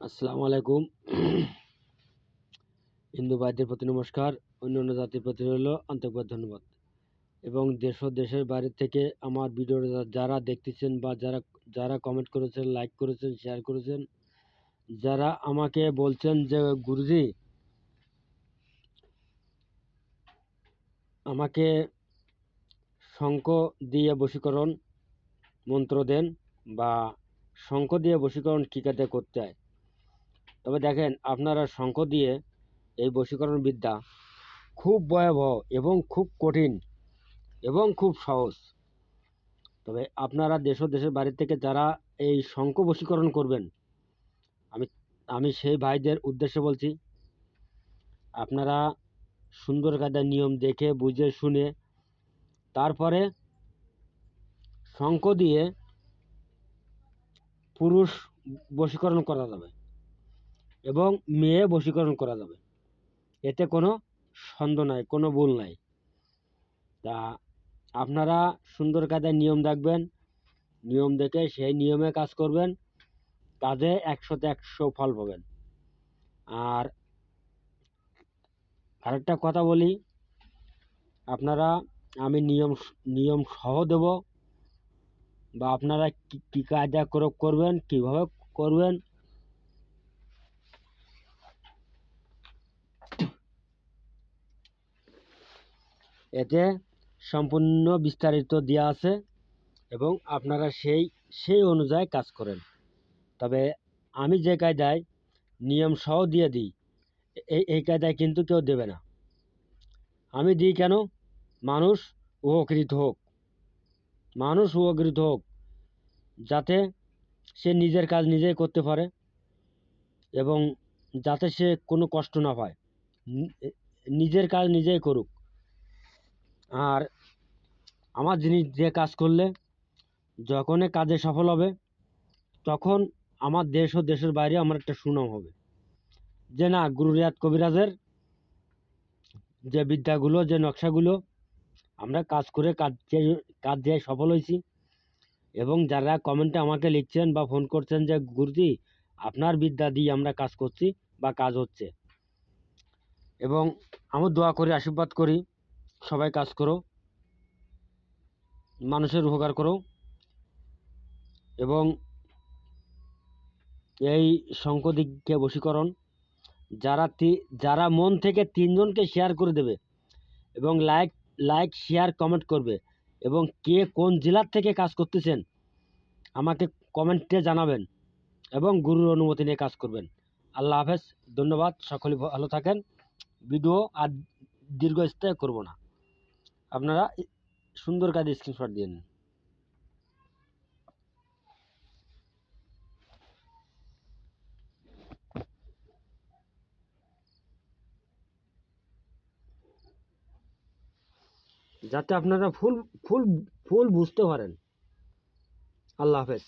আসসালামু আলাইকুম। হিন্দু ভাইদের প্রতি নমস্কার অন্য অন্য জাতির প্রতি রইল আন্তরিকভাবে ধন্যবাদ। এবং দেশ ও দেশের বাইরে থেকে আমার ভিডিও যারা দেখতেছেন বা যারা যারা কমেন্ট করেছেন লাইক করেছেন শেয়ার করেছেন, যারা আমাকে বলছেন যে, গুরুজি, আমাকে শঙ্খ দিয়ে বশীকরণ মন্ত্র দেন বা শঙ্খ দিয়ে বশীকরণ কী কাতে করতে হয়। তবে দেখেন, আপনারা শঙ্খ দিয়ে এই বশীকরণ বিদ্যা খুব ভয়াবহ এবং খুব কঠিন এবং খুব সহজ। তবে আপনারা দেশ দেশের বাড়ি থেকে যারা এই শঙ্খ বশীকরণ করবেন, আমি আমি সেই ভাইদের উদ্দেশ্যে বলছি, আপনারা সুন্দর কায়দার নিয়ম দেখে, বুঝে, শুনে, তারপরে শঙ্খ দিয়ে পুরুষ বশীকরণ করা যাবে। এবং মেয়ে বশীকরণ করা যাবে। এতে কোনো সন্দেহ নাই, কোনো ভুল নাই। তা আপনারা সুন্দর কায়দায় নিয়ম দেখবেন, নিয়ম দেখে সেই নিয়মে কাজ করবেন, কাজে একশোতে একশো ফল পাবেন। আর আরেকটা কথা বলি, আপনারা আমি নিয়ম নিয়ম সহ দেব, বা আপনারা কী কী কায়দা করে করবেন, কীভাবে করবেন এতে সম্পূর্ণ বিস্তারিত দেওয়া আছে এবং আপনারা সেই সেই অনুযায়ী কাজ করেন। তবে আমি যে কায়দায় নিয়ম সহ দিয়ে দিই এই এই কায়দায় কিন্তু কেউ দেবে না। আমি দিই কেন? মানুষ উপকৃত হোক। মানুষ উপকৃত হোক, যাতে সে নিজের কাজ নিজেই করতে পারে এবং যাতে সে কোনো কষ্ট না পায়। নিজের কাজ নিজেই করুক। আর আমার জিনিস দিয়ে কাজ করলে, যখনই কাজে সফল হবে, তখন আমার দেশ ও দেশের বাইরে আমার একটা সুনাম হবে। যে না, গুরু রিয়াদ কবিরাজের যে বিদ্যাগুলো, যে নকশাগুলো আমরা কাজ করে কাজ কাজ দিয়ে সফল হয়েছি এবং যারা কমেন্টে আমাকে লিখছেন বা ফোন করছেন যে, গুরুজি, আপনার বিদ্যা দিয়ে আমরা কাজ করছি বা কাজ হচ্ছে। এবং আমি দোয়া করি, আশীর্বাদ করি সবাই কাজ করো, মানুষের উপকার করো এবং এই শঙ্কদিককে বশীকরণ যারা যারা মন থেকে তিনজনকে শেয়ার করে দেবে এবং লাইক লাইক শেয়ার কমেন্ট করবে এবং কে কোন জেলার থেকে কাজ করতেছেন আমাকে কমেন্টে জানাবেন এবং গুরুর অনুমতি নিয়ে কাজ করবেন। আল্লাহ হাফেজ, ধন্যবাদ, সকলে ভালো থাকেন। ভিডিও আর দীর্ঘস্থায়ী করব না। আপনারা সুন্দর কাজে স্ক্রিনশট দিয়ে নিন। যাতে আপনারা ফুল ফুল ফুল বুঝতে পারেন। আল্লাহ হাফেজ।